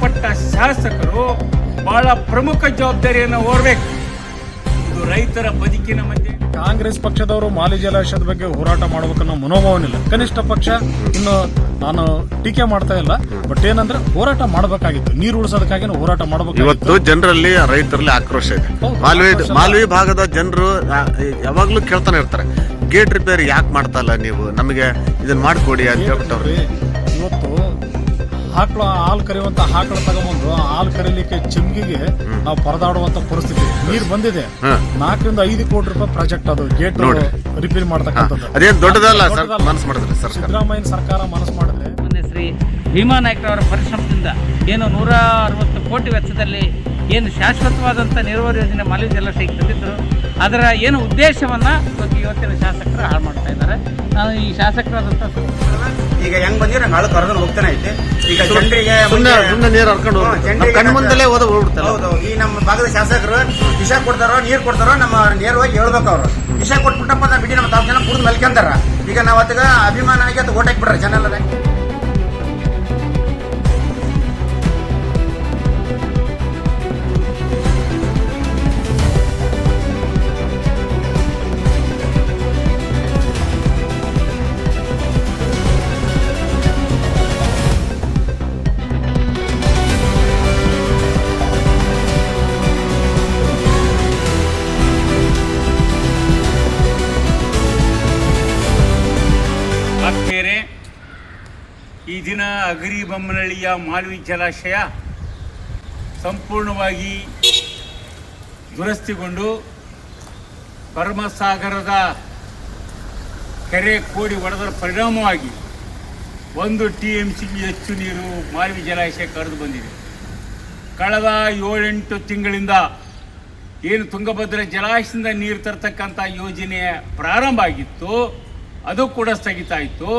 ಸಂಬಂಧಪಟ್ಟ ಶಾಸಕರು ಬಹಳ ಪ್ರಮುಖ ಜವಾಬ್ದಾರಿಯನ್ನು ಹೊರಬೇಕು ಇದು ರೈತರ ಬದುಕಿನ ಮಧ್ಯೆ. ಕಾಂಗ್ರೆಸ್ ಪಕ್ಷದವರು ಮಾಲಿ ಜಲಾಶಯದ ಬಗ್ಗೆ ಹೋರಾಟ ಮಾಡಬೇಕನ್ನೋ ಮನೋಭಾವನಿಲ್ಲ. ಕನಿಷ್ಠ ಪಕ್ಷ ಇನ್ನು ನಾನು ಟೀಕೆ ಮಾಡ್ತಾ ಇಲ್ಲ ಬಟ್ ಏನಂದ್ರೆ ಹೋರಾಟ ಮಾಡಬೇಕಾಗಿತ್ತು. ನೀರು ಉಳಿಸೋದಕ್ಕಾಗಿ ಹೋರಾಟ ಮಾಡಬೇಕು ಇವತ್ತು ಜನರಲ್ಲಿ ರೈತರಲ್ಲಿ ಆಕ್ರೋಶ ಇದೆ. ಮಾಲ್ವಿ ಮಾಲ್ವಿ ಭಾಗದ ಜನರು ಯಾವಾಗ್ಲೂ ಕೇಳ್ತಾನೆ ಇರ್ತಾರೆ ಗೇಟ್ ರಿಪೇರಿ ಯಾಕೆ ಮಾಡ್ತಾ ಇಲ್ಲ ನೀವು? ನಮಗೆ ಇದನ್ನ ಮಾಡಿಕೊಡಿ ಅಂತ ಹೇಳ್ಬಿಟ್ಟವ್ರು. ಹಾಕ್ಳ ಹಾಲು ಕರೆಯುವಂತ ಹಾಕಳು ತಗೊಂಡ್ಬಂದು ಹಾಲು ಕರೀಲಿಕ್ಕೆ ಚಿಮ್ಗಿಗೆ ನಾವು ಪರದಾಡುವಂತ ಪರಿಸ್ಥಿತಿ. ನೀರು ಬಂದಿದೆ. ನಾಲ್ಕರಿಂದ ಐದು ಕೋಟಿ ರೂಪಾಯಿ ಪ್ರಾಜೆಕ್ಟ್ ಅದು. ಗೇಟ್ ನೋಡಿ. ರಿಪೇರಿ ಮಾಡ್ತಕ್ಕಂಥದ್ದು. ಸಿದ್ದರಾಮಯ್ಯ ದೊಡ್ಡದಲ್ಲ. ಮನಸ್ಸು ಮಾಡಿದ್ರಿ ಸರ್ಕಾರ ಸಿದ್ದರಾಮಯ್ಯನ ಸರ್ಕಾರ ಮನಸ್ಸು ಮಾಡಿದ್ರೆ ಶ್ರೀ ಭೀಮಾ ನಾಯ್ಕರವರ ಪರಿಶ್ರಮದಿಂದ ಏನು ನೂರ ಅರವತ್ತು ಕೋಟಿ ವೆಚ್ಚದಲ್ಲಿ ಏನು ಶಾಶ್ವತವಾದಂಥ ನೀರಾವರಿ ಯೋಜನೆ ಮಾಲಿನ್ಯ ಜಲಾಶಯಕ್ಕೆ ತಂದಿದ್ದರು ಅದರ ಏನು ಉದ್ದೇಶವನ್ನು ಇವತ್ತು ಇವತ್ತಿನ ಶಾಸಕರು ಹಾಳು ಮಾಡ್ತಾ ಇದ್ದಾರೆ. ನಾನು ಈ ಶಾಸಕರಾದಂಥ ಈಗ ಹೆಂಗ್ ಬಂದಿರ ಹಾಳು ಕರೆದು ಹೋಗ್ತಾನೆ ಐತೆ. ಈಗ ಜನರಿಗೆ ನೀರು ಹರ್ಕೊಂಡು ಕಣ್ಣು ಮುಂದಲೇ ಓದ ಹೋಗ್ಬಿಡ್ತಾರೆ. ಹೌದು ಈ ನಮ್ಮ ಭಾಗದ ಶಾಸಕರು ವಿಷ ಕೊಡ್ತಾರೋ ನೀರು ಕೊಡ್ತಾರೋ ನಮ್ಮ ನೇರವಾಗಿ ಹೇಳ್ಬೇಕು ಅವ್ರು. ವಿಷ ಕೊಟ್ಬಿಟ್ಟಪ್ಪ ನಾವು ಬಿಡಿ ನಮ್ಮ ತಾವು ಜನ ಕುಡಿದು ಮಲ್ಕೊಂತಾರ. ಈಗ ನಾವ್ ಅದಕ್ಕ ಅಭಿಮಾನ ಆಗಿ ಅದು ಓಟ್ ಹಾಕ್ಬಿಡ್ರಿ ಜನ ಬೊಮ್ಮನಹಳ್ಳಿಯ ಮಾಲ್ವಿ ಜಲಾಶಯ ಸಂಪೂರ್ಣವಾಗಿ ದುರಸ್ತಿಗೊಂಡು ಪರಮಸಾಗರದ ಕೆರೆ ಕೋಡಿ ಒಡೆದರ ಪರಿಣಾಮವಾಗಿ ಒಂದು ಟಿ ಎಂ ಸಿಗೆ ಹೆಚ್ಚು ನೀರು ಮಾಲ್ವಿ ಜಲಾಶಯ ಕರೆದು ಬಂದಿದೆ. ಕಳೆದ ಏಳೆಂಟು ತಿಂಗಳಿಂದ ಏನು ತುಂಗಭದ್ರಾ ಜಲಾಶಯದಿಂದ ನೀರು ತರ್ತಕ್ಕಂಥ ಯೋಜನೆ ಪ್ರಾರಂಭ ಆಗಿತ್ತು, ಅದು ಕೂಡ ಸ್ಥಗಿತ ಆಯಿತು.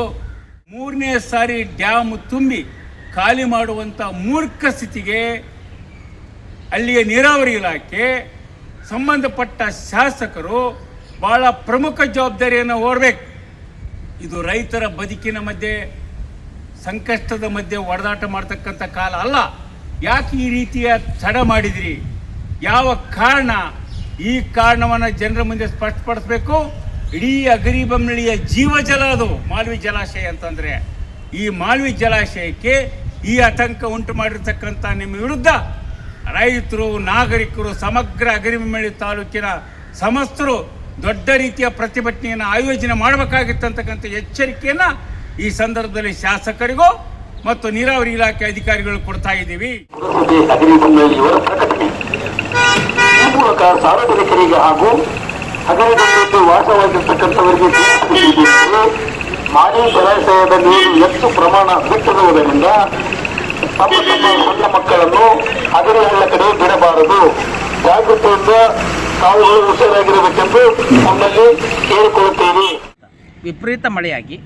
ಮೂರನೇ ಸಾರಿ ಡ್ಯಾಮ್ ತುಂಬಿ ಖಾಲಿ ಮಾಡುವಂಥ ಮೂರ್ಖ ಸ್ಥಿತಿಗೆ ಅಲ್ಲಿಯ ನೀರಾವರಿ ಇಲಾಖೆ ಸಂಬಂಧಪಟ್ಟ ಶಾಸಕರು ಬಹಳ ಪ್ರಮುಖ ಜವಾಬ್ದಾರಿಯನ್ನು ಹೊರಬೇಕು. ಇದು ರೈತರ ಬದುಕಿನ ಮಧ್ಯೆ, ಸಂಕಷ್ಟದ ಮಧ್ಯೆ ಒಡೆದಾಟ ಮಾಡ್ತಕ್ಕಂಥ ಕಾಲ ಅಲ್ಲ. ಯಾಕೆ ಈ ರೀತಿಯ ತಡ ಮಾಡಿದಿರಿ? ಯಾವ ಕಾರಣ? ಈ ಕಾರಣವನ್ನು ಜನರ ಮುಂದೆ ಸ್ಪಷ್ಟಪಡಿಸ್ಬೇಕು. ಇಡೀ ಅಗರಿಬೊಮ್ಮನಹಳ್ಳಿಯ ಜೀವಜಲ ಅದು, ಮಾಲ್ವಿ ಜಲಾಶಯ ಅಂತಂದರೆ. ಈ ಮಾಲ್ವಿ ಜಲಾಶಯಕ್ಕೆ ಈ ಆತಂಕ ಉಂಟು ಮಾಡಿರ್ತಕ್ಕಂಥ ನಿಮ್ಮ ವಿರುದ್ಧ ರೈತರು, ನಾಗರಿಕರು, ಸಮಗ್ರ ಅಗರಿಮೆಳಿ ತಾಲೂಕಿನ ಸಮಸ್ತರು ದೊಡ್ಡ ರೀತಿಯ ಪ್ರತಿಭಟನೆಯನ್ನು ಆಯೋಜನೆ ಮಾಡಬೇಕಾಗಿತ್ತಂತಕ್ಕಂಥ ಎಚ್ಚರಿಕೆಯನ್ನು ಈ ಸಂದರ್ಭದಲ್ಲಿ ಶಾಸಕರಿಗೂ ಮತ್ತು ನೀರಾವರಿ ಇಲಾಖೆ ಅಧಿಕಾರಿಗಳು ಕೊಡ್ತಾ ಇದ್ದೀವಿ. ಸಾರ್ವಜನಿಕರಿಗೆ ಹಾಗೂ ಹಗರದಲ್ಲಿ ವಾಸವಾಗಿರ್ತಕ್ಕಂಥವರಿಗೆ ತಿಳಿಸಿದ್ದೇನೆಂದರೆ ಮಾಲಿ ಜಲಾಶಯದ ನೀರು ಹೆಚ್ಚು ಪ್ರಮಾಣ ಬಿಟ್ಟಿರುವುದರಿಂದ ತಮ್ಮ ತಮ್ಮ ಸಣ್ಣ ಮಕ್ಕಳನ್ನು ಅದರ ಎಲ್ಲ ಕಡೆ ಬಿಡಬಾರದು. ಜಾಗೃತಿಯಿಂದ ತಾವುಗಳು ಹುಷಾರಾಗಿರಬೇಕೆಂದು ನಮ್ಮಲ್ಲಿ ಕೇಳಿಕೊಳ್ಳುತ್ತೇವೆ. ವಿಪರೀತ ಮಳೆಯಾಗಿ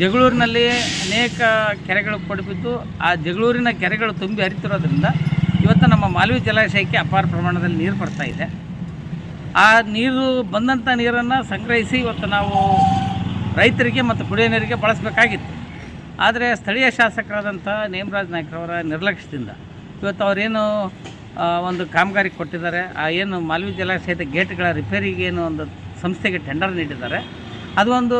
ಜಗಳೂರಿನಲ್ಲಿ ಅನೇಕ ಕೆರೆಗಳು ಕೊಡಬಿದ್ದು ಆ ಜಗಳೂರಿನ ಕೆರೆಗಳು ತುಂಬಿ ಹರಿತಿರೋದ್ರಿಂದ ಇವತ್ತು ನಮ್ಮ ಮಾಲ್ವಿ ಜಲಾಶಯಕ್ಕೆ ಅಪಾರ ಪ್ರಮಾಣದಲ್ಲಿ ನೀರು ಬರ್ತಾ ಇದೆ. ಆ ನೀರು ಬಂದಂಥ ನೀರನ್ನು ಸಂಗ್ರಹಿಸಿ ಇವತ್ತು ನಾವು ರೈತರಿಗೆ ಮತ್ತು ಕುಡಿಯೋ ನೀರಿಗೆ ಬಳಸಬೇಕಾಗಿತ್ತು. ಆದರೆ ಸ್ಥಳೀಯ ಶಾಸಕರಾದಂಥ ನೇಮರಾಜ್ ನಾಯ್ಕರವರ ನಿರ್ಲಕ್ಷ್ಯದಿಂದ ಇವತ್ತು ಅವರೇನು ಒಂದು ಕಾಮಗಾರಿ ಕೊಟ್ಟಿದ್ದಾರೆ. ಆ, ಏನು ಮಾಲ್ವಿ ಜಲಾಶಯದ ಗೇಟ್ಗಳ ರಿಪೇರಿಗೆ ಏನು ಒಂದು ಸಂಸ್ಥೆಗೆ ಟೆಂಡರ್ ನೀಡಿದ್ದಾರೆ. ಅದು ಒಂದು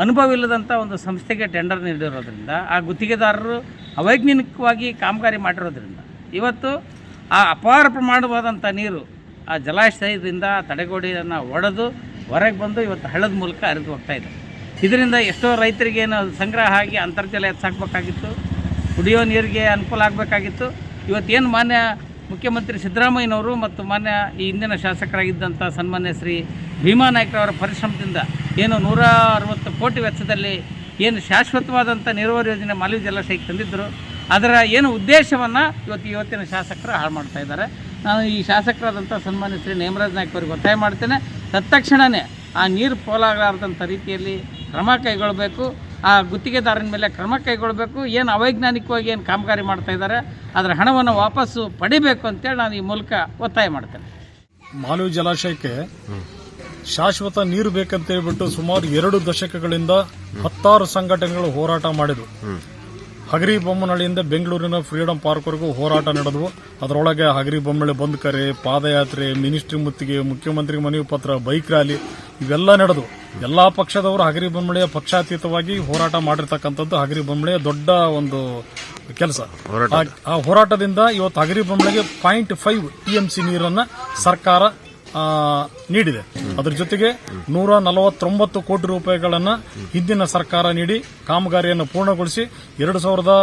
ಅನುಭವ ಇಲ್ಲದಂಥ ಒಂದು ಸಂಸ್ಥೆಗೆ ಟೆಂಡರ್ ನೀಡಿರೋದ್ರಿಂದ, ಆ ಗುತ್ತಿಗೆದಾರರು ಅವೈಜ್ಞಾನಿಕವಾಗಿ ಕಾಮಗಾರಿ ಮಾಡಿರೋದ್ರಿಂದ, ಇವತ್ತು ಆ ಅಪಾರ ಪ್ರಮಾಣವಾದಂಥ ನೀರು ಆ ಜಲಾಶಯದಿಂದ ತಡೆಗೋಡೆಯನ್ನು ಒಡೆದು ಹೊರಗೆ ಬಂದು ಇವತ್ತು ಹಳ್ಳದ ಮೂಲಕ ಹರಿದು ಹೋಗ್ತಾ ಇದೆ. ಇದರಿಂದ ಎಷ್ಟೋ ರೈತರಿಗೆ ಏನು ಸಂಗ್ರಹ ಆಗಿ ಅಂತರ್ಜಲ ಹೆಚ್ಚಾಗಬೇಕಾಗಿತ್ತು ಕುಡಿಯೋ ನೀರಿಗೆ ಅನುಕೂಲ ಆಗಬೇಕಾಗಿತ್ತು. ಇವತ್ತೇನು ಮಾನ್ಯ ಮುಖ್ಯಮಂತ್ರಿ ಸಿದ್ದರಾಮಯ್ಯನವರು ಮತ್ತು ಮಾನ್ಯ ಈ ಹಿಂದಿನ ಶಾಸಕರಾಗಿದ್ದಂಥ ಸನ್ಮಾನ್ಯ ಶ್ರೀ ಭೀಮಾ ನಾಯ್ಕರವರ ಪರಿಶ್ರಮದಿಂದ ಏನು ನೂರ ಅರವತ್ತು ಕೋಟಿ ವೆಚ್ಚದಲ್ಲಿ ಏನು ಶಾಶ್ವತವಾದಂಥ ನೀರಾವರಿ ಯೋಜನೆ ಮಾಲಿನ್ಯ ಜಲಾಶಯಕ್ಕೆ ತಂದಿದ್ದರು. ಅದರ ಏನು ಉದ್ದೇಶವನ್ನು ಇವತ್ತು ಇವತ್ತಿನ ಶಾಸಕರು ಹಾಳು ಮಾಡ್ತಾ ಇದ್ದಾರೆ. ನಾನು ಈ ಶಾಸಕರಾದಂಥ ಸನ್ಮಾನ್ಯ ಶ್ರೀ ನೇಮರಾಜ್ ನಾಯ್ಕ ಅವರಿಗೆ ಒತ್ತಾಯ ಮಾಡ್ತೇನೆ. ತತ್ಕ್ಷಣವೇ ಆ ನೀರು ಪೋಲಾಗಲಾರ್ದಂಥ ರೀತಿಯಲ್ಲಿ ಕ್ರಮ ಕೈಗೊಳ್ಳಬೇಕು ಆ ಗುತ್ತಿಗೆದಾರನ ಮೇಲೆ ಕ್ರಮ ಕೈಗೊಳ್ಳಬೇಕು ಏನು ಅವೈಜ್ಞಾನಿಕವಾಗಿ ಏನು ಕಾಮಗಾರಿ ಮಾಡ್ತಾ ಇದ್ದಾರೆ ಅದರ ಹಣವನ್ನು ವಾಪಸ್ಸು ಪಡಿಬೇಕು ಅಂತೇಳಿ ನಾನು ಈ ಮೂಲಕ ಒತ್ತಾಯ ಮಾಡ್ತೇನೆ. ಮಾಲು ಜಲಾಶಯಕ್ಕೆ ಶಾಶ್ವತ ನೀರು ಬೇಕಂತ ಹೇಳ್ಬಿಟ್ಟು ಸುಮಾರು ಎರಡು ದಶಕಗಳಿಂದ ಹತ್ತಾರು ಸಂಘಟನೆಗಳು ಹೋರಾಟ ಮಾಡಿದ್ವು. ಹಗರಿ ಬೊಮ್ಮನಹಳ್ಳಿಯಿಂದ ಬೆಂಗಳೂರಿನ ಫ್ರೀಡಂ ಪಾರ್ಕ್ವರೆಗೂ ಹೋರಾಟ ನಡೆದವು. ಅದರೊಳಗೆ ಹಗರಿ ಬೊಮ್ಮನಹಳ್ಳಿ ಬಂದ್ ಕರೆ, ಪಾದಯಾತ್ರೆ, ಮಿನಿಸ್ಟ್ರಿ ಮುತ್ತಿಗೆ ಮುಖ್ಯಮಂತ್ರಿ ಮನವಿ ಪತ್ರ, ಬೈಕ್ ರ್ಯಾಲಿ, ಇವೆಲ್ಲ ನಡೆದವು. ಎಲ್ಲಾ ಪಕ್ಷದವರು ಹಗರಿ ಬೊಮ್ಮಳೆಯ ಪಕ್ಷಾತೀತವಾಗಿ ಹೋರಾಟ ಮಾಡಿರ್ತಕ್ಕಂಥದ್ದು ಹಗರಿ ಬೊಮ್ಮಳೆಯ ದೊಡ್ಡ ಒಂದು ಕೆಲಸ. ಆ ಹೋರಾಟದಿಂದ ಇವತ್ತು ಹಗರಿ ಬೊಮ್ಮಳೆಗೆ ಪಾಯಿಂಟ್ ಫೈವ್ ಟಿಎಂಸಿ ನೀರನ್ನ ಸರ್ಕಾರ ನೀಡಿದೆ. ಅದರ ಜೊತೆಗೆ ನೂರ ನಲವತ್ತೊಂಬತ್ತು ಕೋಟಿ ರೂಪಾಯಿಗಳನ್ನು ಹಿಂದಿನ ಸರ್ಕಾರ ನೀಡಿ ಕಾಮಗಾರಿಯನ್ನು ಪೂರ್ಣಗೊಳಿಸಿ ಎರಡು ಸಾವಿರದ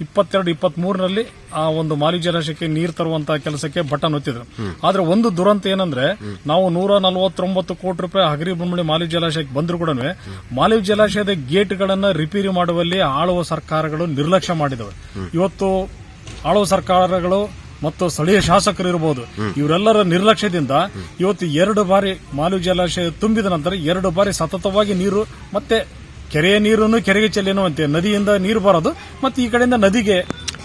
ಇಪ್ಪತ್ತೆರಡು ಇಪ್ಪತ್ತ್ ಮೂರರಲ್ಲಿ ಆ ಒಂದು ಮಾಲಿ ಜಲಾಶಯಕ್ಕೆ ನೀರು ತರುವಂತಹ ಕೆಲಸಕ್ಕೆ ಬಟನ್ ಒತ್ತಿದ್ರು ಆದ್ರೆ ಒಂದು ದುರಂತ ಏನಂದ್ರೆ, ನಾವು ನೂರ ನಲವತ್ತೊಂಬತ್ತು ಕೋಟಿ ರೂಪಾಯಿ ಹಗರಿ ಬೊಮ್ಮಳಿ ಮಾಲಿ ಜಲಾಶಯಕ್ಕೆ ಬಂದ್ರು ಕೂಡ ಮಾಲಿ ಜಲಾಶಯದ ಗೇಟ್ಗಳನ್ನು ರಿಪೇರಿ ಮಾಡುವಲ್ಲಿ ಆಳುವ ಸರ್ಕಾರಗಳು ನಿರ್ಲಕ್ಷ್ಯ ಮಾಡಿದವೆ. ಇವತ್ತು ಆಳುವ ಸರ್ಕಾರಗಳು ಮತ್ತು ಸ್ಥಳೀಯ ಶಾಸಕರು ಇರಬಹುದು ಇವರೆಲ್ಲರ ನಿರ್ಲಕ್ಷ್ಯದಿಂದ ಇವತ್ತು ಎರಡು ಬಾರಿ ಮಾಲು ಜಲಾಶಯ ತುಂಬಿದ ನಂತರ ಎರಡು ಬಾರಿ ಸತತವಾಗಿ ನೀರು ಮತ್ತೆ ಕೆರೆಯ ನೀರನ್ನು ಕೆರೆಗೆ ಚೆಲ್ಲೆನ್ನುವಂತೆ ನದಿಯಿಂದ ನೀರು ಬರೋದು ಮತ್ತೆ ಈ ಕಡೆಯಿಂದ ನದಿಗೆ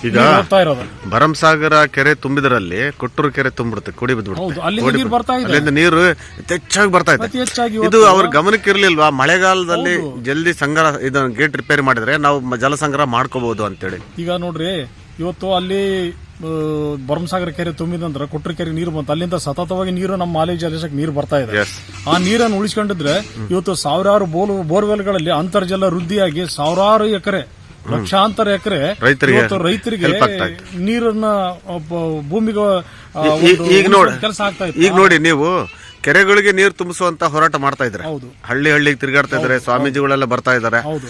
ಈಗ ನೀರು ಹೋಗ್ತಾ ಇರೋದು. ಭರಂಸಾಗರ ಕೆರೆ ತುಂಬಿದ್ರಲ್ಲಿ ಕೊಟ್ಟೂರು ಕೆರೆ ತುಂಬಿಡುತ್ತೆ ಕುಡಿ ಹೌದು ಅಲ್ಲಿಂದ ನೀರು ಬರ್ತಾ ಇದೆ. ಅಲ್ಲಿಂದ ನೀರು ಹೆಚ್ಚಾಗಿ ಬರ್ತಾ ಇದೆ. ಹೆಚ್ಚಾಗಿ ಇದು ಇವತ್ತು ಅವ್ರ ಗಮನಕ್ಕೆ ಇರ್ಲಿಲ್ವಾ ಮಳೆಗಾಲದಲ್ಲಿ ಜಲ್ದಿ ಸಂಗ್ರಹ ಇದನ್ನ ಗೇಟ್ ರಿಪೇರಿ ಮಾಡಿದ್ರೆ ನಾವು ಮ- ಜಲ ಸಂಗ್ರಹ ಮಾಡ್ಕೋಬಹುದು ಅಂತೇಳಿ. ಈಗ ನೋಡ್ರಿ ಇವತ್ತು ಅಲ್ಲಿ ಭರಮಸಾಗರ ಕೆರೆ ತುಂಬಿದಂದ್ರೆ ಕೊಟ್ಟರೆ ಕೊಟ್ರ ಕೆರೆ ನೀರು ಬಂತು. ಅಲ್ಲಿಂದ ಸತತವಾಗಿ ನೀರು ನಮ್ಮ ಮಾಲಿ ಜಲಾಶಯಕ್ಕೆ ನೀರು ಬರ್ತಾ ಇದೆ. ಆ ನೀರನ್ನು ಉಳಿಸ್ಕೊಂಡಿದ್ರೆ ಇವತ್ತು ಸಾವಿರಾರು ಬೋಲ್ ಬೋರ್ವೆಲ್ಗಳಲ್ಲಿ ಅಂತರ್ಜಲ ವೃದ್ಧಿಯಾಗಿ ಸಾವಿರಾರು ಎಕರೆ ಲಕ್ಷಾಂತರ ಎಕರೆ ಇವತ್ತು ರೈತರಿಗೆ ಇದೆ. ನೀರನ್ನ ಭೂಮಿಗೆ ಕೆಲಸ ಆಗ್ತಾ ಇತ್ತು ಈಗ ನೋಡಿ ನೀವು ಕೆರೆಗಳಿಗೆ ನೀರು ತುಂಬಿಸುವಂತ ಹೋರಾಟ ಮಾಡ್ತಾ ಇದ್ರೆ ಹೌದು. ಹಳ್ಳಿ ಹಳ್ಳಿಗೆ ತಿರುಗಾಡ್ತಾ ಇದ್ರೆ ಸ್ವಾಮೀಜಿಗಳೆಲ್ಲ ಬರ್ತಾ ಇದ್ದಾರೆ. ಹೌದು.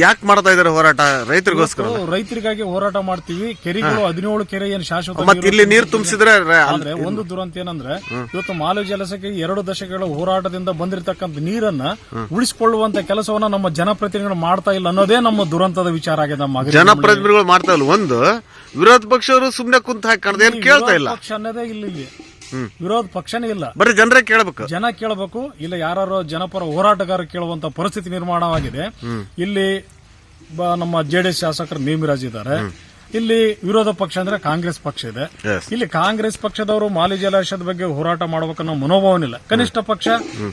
ಯಾಕೆ ಮಾಡ್ತಾ ಇದ್ದಾರೆ ಹೋರಾಟ ರೈತರಿಗೋಸ್ಕರ? ರೈತರಿಗಾಗಿ ಹೋರಾಟ ಮಾಡ್ತೀವಿ. ಕೆರೆಗಳು ಹದಿನೇಳು ಕೆರೆ ಏನು ಶಾಶ್ವತ ಮತ್ತೆ ಇಲ್ಲಿ ನೀರು ತುಂಬಿಸಿದ್ರೆ ಅಂದ್ರೆ ಒಂದು ದುರಂತ ಏನಂದ್ರೆ ಇವತ್ತು ಮಾಲು ಜಲಸಕ್ಕೆ ಎರಡು ದಶಕಗಳ ಹೋರಾಟದಿಂದ ಬಂದಿರತಕ್ಕಂಥ ನೀರನ್ನ ಉಳಿಸಿಕೊಳ್ಳುವಂತ ಕೆಲಸವನ್ನ ನಮ್ಮ ಜನಪ್ರತಿನಿಧಿಗಳು ಮಾಡ್ತಾ ಇಲ್ಲ ಅನ್ನೋದೇ ನಮ್ಮ ದುರಂತದ ವಿಚಾರ ಆಗಿದೆ ನಮ್ಮ ಜನಪ್ರತಿನಿಧಿಗಳು ಮಾಡ್ತಾ ಇಲ್ಲ. ಒಂದು ವಿರೋಧ ಪಕ್ಷವರು ಸುಮ್ನೆ ಕುಂತ ಏನ್ ಕೇಳ್ತಾ ಇಲ್ಲ. ಪಕ್ಷ ಅನ್ನೋದೇ ಇಲ್ಲಿ. ವಿರೋಧ ಪಕ್ಷನೇ ಇಲ್ಲ. ಬರೀ ಜನರೇ ಕೇಳಬೇಕು. ಜನ ಕೇಳಬೇಕು. ಇಲ್ಲ ಯಾರು ಜನಪರ ಹೋರಾಟಗಾರರು ಕೇಳುವಂತ ಪರಿಸ್ಥಿತಿ ನಿರ್ಮಾಣವಾಗಿದೆ. ಇಲ್ಲಿ ನಮ್ಮ ಜೆಡಿಎಸ್ ಶಾಸಕರು ನೇಮಿರಾಜ್ ಇದ್ದಾರೆ. ಇಲ್ಲಿ ವಿರೋಧ ಪಕ್ಷ ಅಂದ್ರೆ ಕಾಂಗ್ರೆಸ್ ಪಕ್ಷ ಇದೆ. ಇಲ್ಲಿ ಕಾಂಗ್ರೆಸ್ ಪಕ್ಷದವರು ಮಾಲಿ ಜಲಾಶಯದ ಬಗ್ಗೆ ಹೋರಾಟ ಮಾಡಬೇಕನ್ನೋ ಮನೋಭಾವನಿಲ್ಲ. ಕನಿಷ್ಠ ಪಕ್ಷ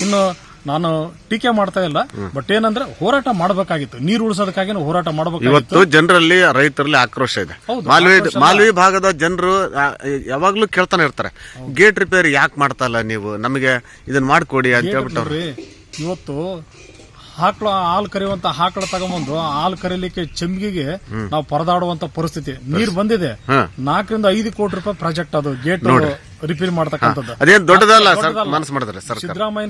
ಇನ್ನು ನಾನು ಟೀಕೆ ಮಾಡ್ತಾ ಇಲ್ಲ. ಬಟ್ ಏನಂದ್ರೆ ಹೋರಾಟ ಮಾಡಬೇಕಾಗಿತ್ತು. ನೀರು ಉಳಿಸೋದಕ್ಕಾಗಿ ಹೋರಾಟ ಇವತ್ತು ಜನರಲ್ಲಿ ರೈತರಲ್ಲಿ ಆಕ್ರೋಶ ಇದೆ. ಮಾಲ್ವಿ ಮಾಲ್ವಿ ಭಾಗದ ಜನರು ಯಾವಾಗ್ಲೂ ಕೇಳ್ತಾನೆ ಇರ್ತಾರೆ. ಗೇಟ್ ರಿಪೇರಿ ಯಾಕೆ ಮಾಡ್ತಾ ಇಲ್ಲ ನೀವು? ನಮಗೆ ಇದನ್ನ ಮಾಡ್ಕೊಡಿ ಅಂತ ಹೇಳ್ಬಿಟ್ಟವ್ರಿ. ಇವತ್ತು ಹಾಕ್ಳ ಹಾಲು ಕರೆಯುವಂತ ಹಾಕಳ ತಗೊಂಬಂದು ಹಾಲು ಕರೀಲಿಕ್ಕೆ ಚಂಬಿಗೆ ನಾವು ಪರದಾಡುವಂತ ಪರಿಸ್ಥಿತಿ. ನೀರ್ ಬಂದಿದೆ. ನಾಲ್ಕರಿಂದ ಐದು ಕೋಟಿ ರೂಪಾಯಿ ಪ್ರಾಜೆಕ್ಟ್ ಅದು. ಗೇಟ್ ರಿಪೇರಿ ಮಾಡ್ತಕ್ಕಂಥದ್ದು. ಸಿದ್ದರಾಮಯ್ಯ ದೊಡ್ಡದಲ್ಲ. ಮನಸ್ಸು ಮಾಡಿದ್ರೆ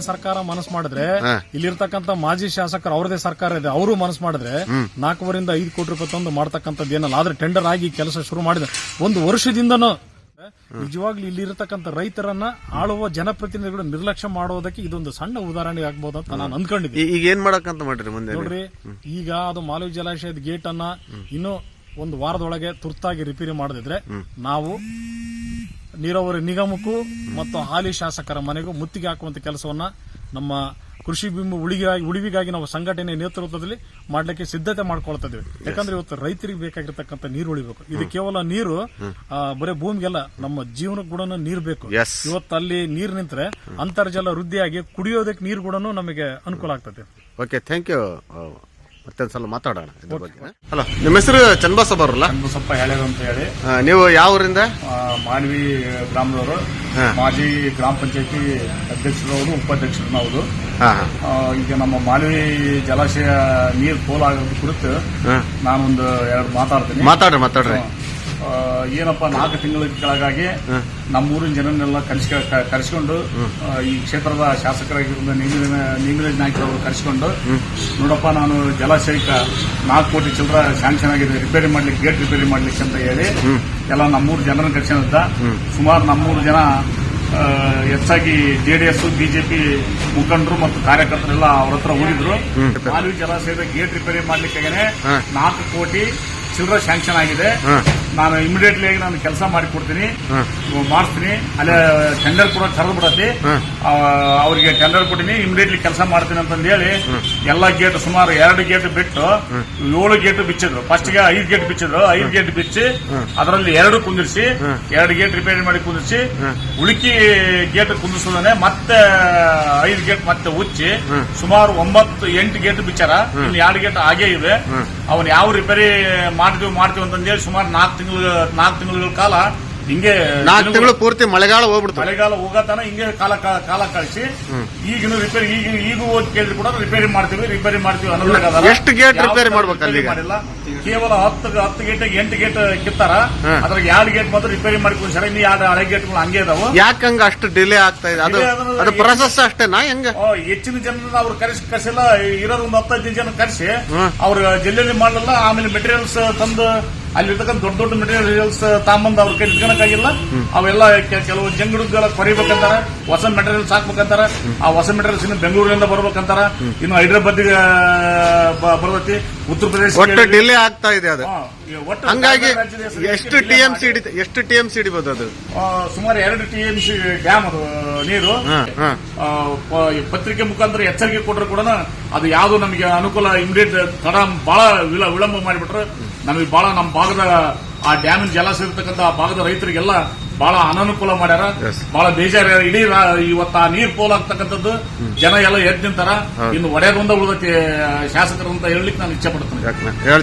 ಸರ್ಕಾರ. ಮನಸ್ಸು ಮಾಡಿದ್ರೆ ಇಲ್ಲಿರ್ತಕ್ಕಂಥ ಮಾಜಿ ಶಾಸಕರು ಅವರದೇ ಸರ್ಕಾರ ಇದೆ. ಅವರು ಮನಸ್ಸು ಮಾಡಿದ್ರೆ ನಾಲ್ಕೂವರಿಂದ ಐದು ಕೋಟಿ ರೂಪಾಯಿ ತಂದು ಮಾಡ್ತಕ್ಕಂಥದ್ದು ಏನಲ್ಲ. ಆದ್ರೆ ಟೆಂಡರ್ ಆಗಿ ಕೆಲಸ ಶುರು ಮಾಡಿದೆ. ಒಂದು ವರ್ಷದಿಂದನೂ ನಿಜವಾಗ್ಲೂ ಇಲ್ಲಿರತಕ್ಕಂಥ ರೈತರನ್ನ ಆಳುವ ಜನಪ್ರತಿನಿಧಿಗಳು ನಿರ್ಲಕ್ಷ್ಯ ಮಾಡುವುದಕ್ಕೆ ಇದೊಂದು ಸಣ್ಣ ಉದಾಹರಣೆ ಆಗ್ಬೋದು ಅಂತ ನಾನು ಅಂದ್ಕೊಂಡಿದ್ದೀನಿ. ಈಗ ಏನ್ ಮಾಡಕ್ಕಂತ ಮಾಡ್ರಿ ಮುಂದೆ? ನೋಡ್ರಿ ಈಗ ಅದು ಮಾಲವಿ ಜಲಾಶಯದ ಗೇಟ್ ಅನ್ನ ಇನ್ನು ಒಂದು ವಾರದೊಳಗೆ ತುರ್ತಾಗಿ ರಿಪೇರಿ ಮಾಡದಿದ್ರೆ ನಾವು ನೀರಾವರಿ ನಿಗಮಕ್ಕೂ ಮತ್ತು ಹಾಲಿ ಶಾಸಕರ ಮನೆಗೂ ಮುತ್ತಿಗೆ ಹಾಕುವಂತ ಕೆಲಸವನ್ನ ನಮ್ಮ ಕೃಷಿ ಬಿಂಬ ಉಳಿಗಾಗಿ ಉಳಿವಿಗಾಗಿ ನಾವು ಸಂಘಟನೆ ನೇತೃತ್ವದಲ್ಲಿ ಮಾಡಲಿಕ್ಕೆ ಸಿದ್ಧತೆ ಮಾಡ್ಕೊಳ್ತಾ ಇದ್ದೀವಿ ಯಾಕಂದ್ರೆ ಇವತ್ತು ರೈತರಿಗೆ ಬೇಕಾಗಿರ್ತಕ್ಕಂಥ ನೀರು ಉಳಿಬೇಕು. ಇದು ಕೇವಲ ನೀರು ಬರೀ ಭೂಮಿಗೆಲ್ಲ ನಮ್ಮ ಜೀವನಕ್ಕೆ ಕೂಡ ನೀರು ಬೇಕು. ಇವತ್ತು ಅಲ್ಲಿ ನೀರು ನಿಂತರೆ ಅಂತರ್ಜಲ ವೃದ್ಧಿಯಾಗಿ ಕುಡಿಯೋದಕ್ಕೆ ನೀರು ಕೂಡ ನಮಗೆ ಅನುಕೂಲ ಆಗ್ತದೆ. ಓಕೆ ಥ್ಯಾಂಕ್ ಯು ಮತ್ತೊಂದ್ಸಲ ಮಾತಾಡೋಣ ಇದ್ರ ಬಗ್ಗೆ. ಹಲೋ ನಿಮ್ಮ ಹೆಸರು ಚನ್ನಬಸಪ್ಪ ಅವರಲ್ಲ? ಸ್ವಲ್ಪ ಹೇಳೋದು ಅಂತ ಹೇಳಿ. ಆ, ನೀವು ಯಾವ ಊರಿಂದ? ಆ, ಮಾನ್ವಿ ಗ್ರಾಮದವರು. ಮಾಜಿ ಗ್ರಾಮ ಪಂಚಾಯತಿ ಅಧ್ಯಕ್ಷರವರು ಉಪಾಧ್ಯಕ್ಷರು ಹಾ ಹಾ. ಆ, ಈಗ ನಮ್ಮ ಮಾನ್ವಿ ಜಲಾಶಯ ನೀರು ಪೋಲಾಗೋದು ಕುರಿತು ಹಾ. ನಾನೊಂದು ಎರಡು ಮಾತಾಡ್ತೀನಿ. ಮಾತಾಡ್ರಿ ಮಾತಾಡ್ರಿ. ಏನಪ್ಪ ನಾಲ್ಕು ತಿಂಗಳ ಕೆಳಗಾಗಿ ನಮ್ಮೂರಿನ ಜನರನ್ನೆಲ್ಲ ಕರೆಸ್ಕ ಕರೆಸಿಕೊಂಡು ಕರೆಸ್ಕೊಂಡು ಈ ಕ್ಷೇತ್ರದ ಶಾಸಕರಾಗಿರುವ ನೀಮಿರಾಜ್ ನಾಯ್ಕ ಅವರು ಕರೆಸ್ಕೊಂಡು ನೋಡಪ್ಪ ನಾನು ಜಲಾಶಯಕ್ಕೆ ನಾಲ್ಕು ಕೋಟಿ ಚಿಲ್ಲರ ಸ್ಯಾಂಕ್ಷನ್ ಆಗಿದೆ ರಿಪೇರಿ ಮಾಡ್ಲಿಕ್ಕೆ ಗೇಟ್ ರಿಪೇರಿ ಮಾಡ್ಲಿಕ್ಕೆ ಅಂತ ಹೇಳಿ ಎಲ್ಲ ನಮ್ಮೂರು ಜನರನ್ನ ಕರೆಸ್ಕೊಂಡಿದ್ದ ಸುಮಾರು ನಮ್ಮೂರು ಜನ ಹೆಚ್ಚಾಗಿ ಜೆಡಿಎಸ್ ಬಿಜೆಪಿ ಮುಖಂಡರು ಮತ್ತು ಕಾರ್ಯಕರ್ತರೆಲ್ಲ ಅವ್ರ ಹತ್ರ ಹೋಗಿದ್ರು. ಮಾಲವಿ ಜಲಾಶಯದ ಗೇಟ್ ರಿಪೇರಿ ಮಾಡ್ಲಿಕ್ಕೆ ನಾಲ್ಕು ಕೋಟಿ ಚಿಲ್ಲರ ಸ್ಯಾಂಕ್ಷನ್ ಆಗಿದೆ. ನಾನು ಇಮಿಡಿಯೇಟ್ಲಿ ಆಗಿ ನಾನು ಕೆಲಸ ಮಾಡಿಕೊಡ್ತೀನಿ. ಮಾಡಿಸ್ತೀನಿ. ಅಲ್ಲೇ ಟೆಂಡರ್ ಕೂಡ ಕರೆದು ಬಿಡತ್ತಿ ಅವರಿಗೆ ಟೆಂಡರ್ ಕೊಟ್ಟಿನಿ. ಇಮಿಡಿಯೇಟ್ಲಿ ಕೆಲಸ ಮಾಡ್ತೀನಿ ಅಂತಂದು ಹೇಳಿ ಎಲ್ಲ ಗೇಟ್ ಸುಮಾರು ಎರಡು ಗೇಟ್ ಬಿಟ್ಟು ಏಳು ಗೇಟ್ ಬಿಚ್ಚಿದ್ರು. ಫಸ್ಟ್ಗೆ ಐದು ಗೇಟ್ ಬಿಚ್ಚಿದ್ರು. ಐದು ಗೇಟ್ ಬಿಚ್ಚಿ ಅದರಲ್ಲಿ ಎರಡು ಕುಂದಿರಿಸಿ ಎರಡು ಗೇಟ್ ರಿಪೇರಿ ಮಾಡಿ ಕುಂದಿರಿಸಿ ಉಳುಕಿ ಗೇಟ್ ಕುಂದಿಸೋದನ್ನೇ ಮತ್ತೆ ಐದು ಗೇಟ್ ಮತ್ತೆ ಉಚ್ಚಿ ಸುಮಾರು ಒಂಬತ್ತು ಎಂಟು ಗೇಟ್ ಬಿಚ್ಚಾರ. ಇನ್ನು ಎರಡು ಗೇಟ್ ಆಗೇ ಇವೆ. ಅವನ್ ಯಾವ ರಿಪೇರಿ ಮಾಡ್ತೀವಿ ಮಾಡ್ತೀವಿ ಅಂತಂದೇಳಿ ಸುಮಾರು ನಾಲ್ಕು ತಿಂಗಳು ನಾಲ್ಕು ತಿಂಗಳ ಕಾಲ ಹಿಂಗೆ ನಾಲ್ಕು ತಿಂಗಳು ಪೂರ್ತಿ ಮಳೆಗಾಲ ಹೋಗ್ಬಿಡ್ತು ಮಳೆಗಾಲ ಹೋಗತನ ಹಿಂಗೆ ಕಾಲ ಕಾಲ ಕಳಿಸಿ ಈಗಿನ ರಿಪೇರಿ ಈಗ ಈಗ ಹೋಗಿ ಕೇಳಿದ್ರು ಕೂಡ ರಿಪೇರಿ ಮಾಡ್ತೀವಿ ರಿಪೇರಿ ಮಾಡ್ತೀವಿ ಅನ್ನೋದಾಗಲ್ಲ. ಎಷ್ಟು ಗೇಟ್ ರಿಪೇರಿ ಮಾಡ್ಬೇಕು? ಮಾಡಿಲ್ಲ ಕೇವಲ ಹತ್ತು ಹತ್ತು ಗೇಟ್ ಎಂಟು ಗೇಟ್ ಕಿತ್ತಾರ. ಅದ್ರಾಗ ಎರಡು ಗೇಟ್ ಮಾತ್ರ ರಿಪೇರಿ ಮಾಡ್ಕೊಂಡು ಸರ್ ಇನ್ನು ಎರಡು ಹಳೆ ಗೇಟ್ಗಳು ಹಂಗೆ ಇದಾವು. ಯಾಕಂಗ ಅಷ್ಟು ಡಿಲೇ ಆಗ್ತಾ ಇದೆ? ಅದು ಅದು ಪ್ರೊಸೆಸ್ ಅಷ್ಟೇನಾ ಹೆಂಗ? ಹೆಚ್ಚಿನ ಜನರನ್ನ ಅವ್ರು ಕರೆಸಿ ಕರೆಸಿಲ್ಲ. ಇರೋದು ಒಂದು ಹತ್ತೈದು ಜನ ಕರೆಸಿ. ಅವ್ರ ಜಿಲ್ಲೆಯಲ್ಲಿ ಮಾಡಲಿಲ್ಲ ಆಮೇಲೆ ಮೆಟೀರಿಯಲ್ಸ್ ತಂದು ಅಲ್ಲಿರ್ತಕ್ಕಂಥ ದೊಡ್ಡ ದೊಡ್ಡ ಮೆಟೀರಿಯಲ್ಸ್ ತಾಂಬಂದು ಅವ್ರ ಕೈ ಇಟ್ಕೊಳಕಾಗಿಲ್ಲ ಅವೆಲ್ಲ ಕೆಲವು ಜಂಗಡುಗಳ ಕೊರಿಬೇಕಂತಾರ ಹೊಸ ಮೆಟೀರಿಯಲ್ಸ್ ಹಾಕ್ಬೇಕಂತಾರ. ಆ ಹೊಸ ಮೆಟೀರಿಯಲ್ಸ್ ಇನ್ನು ಬೆಂಗಳೂರಿನಿಂದ ಬರ್ಬೇಕಂತಾರ. ಇನ್ನು ಹೈದ್ರಾಬಾದ್ ಬರ್ತೈತಿ. ಉತ್ತರ ಪ್ರದೇಶ ಒಟ್ಟು ಡಿಲೇ ಆಗ್ತಾ ಇದೆ ಅದು. ಹಂಗಾಗಿ ಎಷ್ಟು ಟಿ ಎಂ ಸಿ ಹಿಡಿತ ಎಷ್ಟು ಟಿ ಎಂ ಸಿ ಹಿಡಿಬೋದು ಅದು ಸುಮಾರು ಎರಡು ಟಿ ಎಂ ಸಿ ಡ್ಯಾಮ್ ಅದು ನೀರು. ಪತ್ರಿಕೆ ಮುಖಾಂತರ ಎಚ್ಚರಿಕೆ ಕೊಟ್ಟರು ಕೂಡ ಅದು ಯಾವುದು ನಮಗೆ ಅನುಕೂಲ ಇಮಿಡಿಯೇಟ್ ತಡ ಬಹಳ ವಿಳ- ವಿಳಂಬ ಮಾಡಿಬಿಟ್ರೆ. ನಮಗೆ ಬಹಳ ನಮ್ಮ ಭಾಗದ ಆ ಡ್ಯಾಮಿನ ಜಲಾಶಯ ಇರತಕ್ಕಂಥ ಆ ಭಾಗದ ರೈತರಿಗೆಲ್ಲ ಬಹಳ ಅನಾನುಕೂಲ ಮಾಡ್ಯಾರ. ಬಹಳ ಬೇಜಾರ ಇಡೀ ಇವತ್ತ ಆ ನೀರ್ ಪೋಲ್ ಆಗ್ತಕ್ಕಂಥದ್ದು ಜನ ಎಲ್ಲ ಎದ್ದು ನಿಂತಾರ. ಇನ್ನು ಒಡೆಯದೊಂದ ಉಳಿದಕ್ಕೆ ಶಾಸಕರು ಅಂತ ಹೇಳಲಿಕ್ಕೆ ನಾನು ಇಚ್ಛೆ ಪಡ್ತೇನೆ.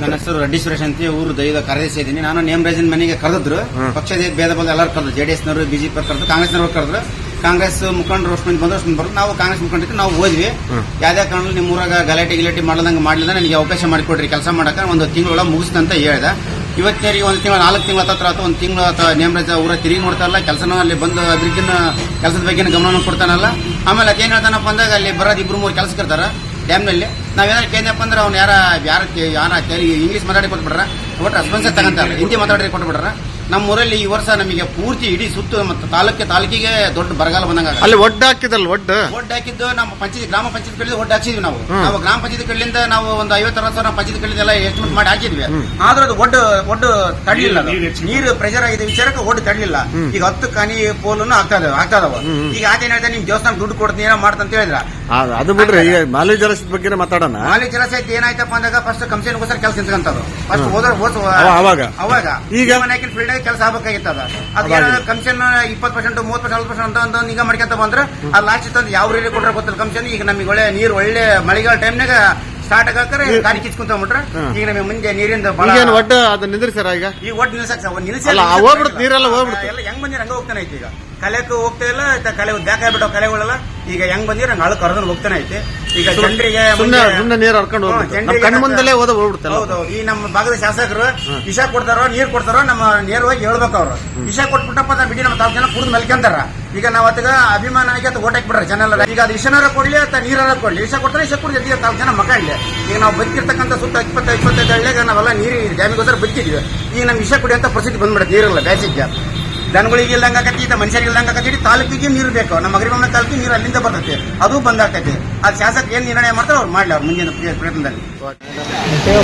ನನ್ನ ಹೆಸರು ರೆಡ್ಡಿ ಸುರೇಶ್ ಅಂತ ಊರು ದೈವ ಕಾರ್ಯದರ್ಶಿ ಇದ್ದೀನಿ. ನಾನು ನೇಮರಾಜನ್ ಮನೆಗೆ ಕರೆದಿದ್ರು. ಪಕ್ಷದ ಭೇದ ಬಂದು ಎಲ್ಲರೂ ಕರೆದ್ರು. ಜೆಡಿಎಸ್ ನವರು ಬಿಜೆಪಿ ಕರೆದ್ರು ಕಾಂಗ್ರೆಸ್ ನವರು ಕರೆದ್ರು. ಕಾಂಗ್ರೆಸ್ ಮುಖಂಡರು ಅಷ್ಟು ಮಂದಿ ಬಂದ್ರು ಅಷ್ಟು ಮಂದಿ ನಾವು ಕಾಂಗ್ರೆಸ್ ಮುಖಂಡಕ್ಕೆ ನಾವು ಹೋದ್ವಿ. ಯಾವ್ದೇ ಕಾರಣದಲ್ಲಿ ನಿಮ್ಮ ಊರಾಗ ಗಲಾಟೆ ಗಿಲಾಟೆ ಮಾಡ್ದಂಗೆ ಮಾಡಲಿಲ್ಲ ನನಗೆ ಅವಕಾಶ ಮಾಡಿಕೊಡ್ರಿ. ಕೆಲಸ ಮಾಡಕ್ಕೆ ಒಂದು ತಿಂಗಳ ಮುಗಿಸ್ತಂತ ಹೇಳ್ದೆ. ಇವತ್ತಿನವರೆಗೆ ಒಂದು ತಿಂಗಳು, ನಾಲ್ಕು ತಿಂಗಳ ಹತ್ರ ಅಥವಾ ಒಂದು ತಿಂಗಳು ನೇಮರಾಜ ಊರ ತಿರುಗಿ ನೋಡ್ತಾರಲ್ಲ ಕೆಲಸನೂ ಅಲ್ಲಿ ಬಂದು ಅಭಿವೃದ್ಧಿನ, ಕೆಲಸದ ಬಗ್ಗೆ ಗಮನ ಕೊಡ್ತಾನಲ್ಲ. ಆಮೇಲೆ ಅದೇನು ಹೇಳ್ತಾನಪ್ಪ ಅಂದಾಗ ಅಲ್ಲಿ ಬರೋದು ಇಬ್ಬರು ಮೂರು ಕೆಲಸ ಇರ್ತಾರ ಡ್ಯಾಮ್ನಲ್ಲಿ. ನಾವೇನಾದ್ರು ಕೇಂದ್ರಪ್ಪ ಅಂದ್ರೆ ಅವ್ನು ಯಾರ ಯಾರ ಯಾರ ಇಂಗ್ಲೀಷ್ ಮಾತಾಡಿ ಕೊಟ್ಬಿಡ್ರ ಒಟ್ಟು ಹಸ್ಬೆಂಡ್ಸೇ ತಗೊಂತಾರ, ಹಿಂದಿ ಮಾತಾಡಿ ಕೊಟ್ಬಿಟ್ರ. ನಮ್ಮ ಊರಲ್ಲಿ ಈ ವರ್ಷ ನಮಗೆ ಪೂರ್ತಿ ಇಡೀ ಸುತ್ತು ಮತ್ತು ತಾಲೂಕಿಗೆ ತಾಲೂಕಿಗೆ ದೊಡ್ಡ ಬರಗಾಲ ಬಂದಂಗ ಅಲ್ಲಿ ಒಡ್ಡ ಹಾಕಿದಲ್ಲ ಒಡ್ ಒಡ್ಡ ಹಾಕಿದ್ದು ನಮ್ಮ ಪಂಚಾಯತ್ ಗ್ರಾಮ ಪಂಚಾಯತ್ ಕಡೆಯಿಂದ ಒಡ್ ಹಾಕಿದ್ವಿ ನಾವು ನಾವು ಗ್ರಾಮ ಪಂಚಾಯತ್ ಕಡೆಯಿಂದ ನಾವು ಒಂದು ಐವತ್ತು ಅರವತ್ತು ಸಾವಿರ ಪಂಚಾಯತ್ ಕಡೆಯಿಂದ ಎಲ್ಲ ಎಸ್ಟಿಮೇಟ್ ಮಾಡಿ ಹಾಕಿದ್ವಿ. ಆದ್ರೆ ಅದು ಒಡ್ಡು ಒಡ್ಡು ತಡಲಿಲ್ಲ ಅದು. ನೀರು ಪ್ರೆಷರ್ ಆಗಿದೆ ವಿಚಾರಕ್ಕೆ ಒಡ್ಡು ತಡಲಿಲ್ಲ. ಈಗ ಹತ್ತು ಕಾನಿ ಪೋಲನ್ನು ಆಗ್ತಾ ಇದಾವೆ ಆಗ್ತಾ ಇದಾವ. ಈಗ ಆತೇನ್ ಹೇಳ್ತಾನೆ ನಿಮ್ ದೇವಸ್ಥಾನ ದುಡ್ಡು ಕೊಡ್ತೀನಿ ಏನೋ ಮಾಡ್ತಂತ ಹೇಳಿದ್ರ. ಆ, ಅದು ಬಿಡ್ರಿ ಈಗ ಮಾಲಿ ಜಲಸದ ಬಗ್ಗೆ ಮಾತಾಡೋಣ. ಮಾಲಿ ಜಲಾಶಯ ಏನಾಯ್ತಪ್ಪ ಅಂದಾಗ ಫಸ್ಟ್ ಕಂಪ್ಲೇಂಟ್ ಕೆಲಸ ನಿಂತ್ಕೊಂತದ್ದು. ಫಸ್ಟ್ ಹೋದ್ರೆ ಹೋದ್ ಅವಾಗ? ಅವಾಗ. ಈಗ? ಈಗ ಫೀಲ್ಡ್ ಕೆಲಸ ಆಗ್ಬೇಕಾಗಿತ್ತದ ಅದ. ಅದು ಏನಾದ್ರು ಕಮಿಷನ್ ಇಪ್ಪತ್ತು ಪರ್ಸೆಂಟ್ ಮೂವತ್ತು ಪರ್ಸೆಂಟ್ ನಲ್ವತ್ತು ಪರ್ಸೆಂಟ್ ಅಂತ ಹಿಂಗ ಈಗ ಮಾಡ್ಕೊಂತ ಬಂದ್ರೆ ಆ ಲಾಸ್ಟ್ ತಂದು ಯಾವ ರೀತಿ ಕೊಟ್ರೆ ಗೊತ್ತಿಲ್ಲ. ಕಮಿಷನ್ ಈಗ ನಮಗೆ ಒಳ್ಳೆ ನೀರು ಒಳ್ಳೆ ಮಳೆಗಾಲ ಟೈಮ್ನಾಗ ಸ್ಟಾರ್ಟ್ ಆಗಾಕರೆ ಗಾಡಿ ಕಿಚ್ಕೊಂತ ಬಿಟ್ರೆ ಈಗ ನಮಗೆ ಮುಂದೆ ನೀರಿಂದ ಬಹಳ ಒಟ್ಟು ಅದು ನಿಂದ್ರಿಸ್ಯಾರ ಈಗ? ಈಗ ಒಟ್ಟು ನಿಲ್ಸಕ್ ಸರ್ ನಿಲ್ಸಿ ಹೋಗ್ಬಿಡುತ್ತೆ, ನೀರೆಲ್ಲ ಹೋಗ್ಬಿಡುತ್ತೆ. ಎಲ್ಲ ಹೆಂಗ್ ಬಂದಿರ ಹಂಗ ಹೋಗ್ತಾನೆ ಐತಿ ಈಗ. ಕಲೆಕ್ ಹೋಗ್ತಾ ಇಲ್ಲ ಕಲೆ ಬ್ಯಾಕಾಗ್ಬಿಟ್ಟು ಕಲೆಗಳೆಲ್ಲ. ಈಗ ಹೆಂಗ್ ಬಂದಿರ ಹಂಗ ಅಳು ಕರೆದು ಹೋಗ್ತಾನೆ ಐತಿ. ಈಗ ಜನರಿಗೆ ನೀರು ಹರ್ಕೊಂಡು ಹೋಗ್ಬಿಡುತ್ತೆ ನಮ್ಮ ಕಣ್ಣು ಮುಂದಲೇ ಹೋದ ಹೋಗ್ಬಿಡ್ತಾರೆ ಈ ನಮ್ಮ ಭಾಗದ ಶಾಸಕರು ವಿಷ ಕೊಡ್ತಾರೋ ನೀರ್ ಕೊಡ್ತಾರೋ ನಮ್ಮ ನೇರವಾಗಿ ಹೇಳ್ಬೇಕು ಅವ್ರು. ವಿಷ ಕೊಟ್ಬಿಟ್ಟಪ್ಪ ಅಂತ ಬಿಡಿ ನಮ್ಮ ತಾವು ಜನ ಕುಡಿದು ಮಲ್ಕೊಂತಾರ. ಈಗ ನಾವ್ ಅದಕ್ಕ ಅಭಿಮಾನ ಆಗಿ ಅದು ಓಟಕ್ ಬಿಡ್ರಿ ಜನ ಎಲ್ಲ ಈಗ ಅದು ವಿಷನಾರ ಕೊಡ್ಲಿ ಅಥವಾ ನೀರಾರ ಕೊಡ್ಲಿ. ವಿಷ ಕೊಡ್ತಾರೆ ವಿಷ ಕುಡಿದು ಈಗ ತಾವು ಜನ ಮಕ್ಕಳಲ್ಲಿ ಈಗ ನಾವು ಬದುಕಿರ್ತಕ್ಕಂಥ ಸುತ್ತ ಇಪ್ಪತ್ತ ಇಪ್ಪತ್ತೈದು ಹಳ್ಳಿಯಾಗ ನಾವೆಲ್ಲ ನೀರು ಡ್ಯಾಮಿಗೋಸ್ಕರ ಬದುಕಿದ್ವಿ. ಈಗ ನಮ್ ವಿಷ ಕುಡಿಯಂತ ಪರಿಸ್ಥಿತಿ ಬಂದ್ಬಿಡುತ್ತೆ ನೀರಿಲ್ಲ ಬೇಸಿಗೆ ದನಗಳಿಗೆ ಇಲ್ದಂಗ ಆಕತಿ ಇತ್ತ ಮನುಷ್ಯರಿಗೆ ಇಲ್ದಂಗ ಆಕತಿ ತಾಲೂಕಿಗೆ ನೀರು ಬೇಕು. ನಮ್ಮ ಅಗ್ರಿಬೊಮ್ಮೆ ತಾಲೂಕಿಗೆ ನೀರು ಅಲ್ಲಿಂದ ಬರ್ತೈತೆ. ಅದು ಬಂದಾಗ್ತೈತಿ ಆ ಶಾಸಕ ಏನ್ ನಿರ್ಣಯ ಮಾಡ್ತಾರೆ ಅವ್ರು ಮಾಡ್ಲಿ ಅವ್ರು ಮುಂದಿನ ಪ್ರಯತ್ನದಲ್ಲಿ.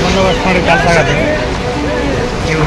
ಬಂದೋಬಸ್ತ್ ಮಾಡಿ ಕೆಲಸ ಆಗತ್ತೆ. ಈಗ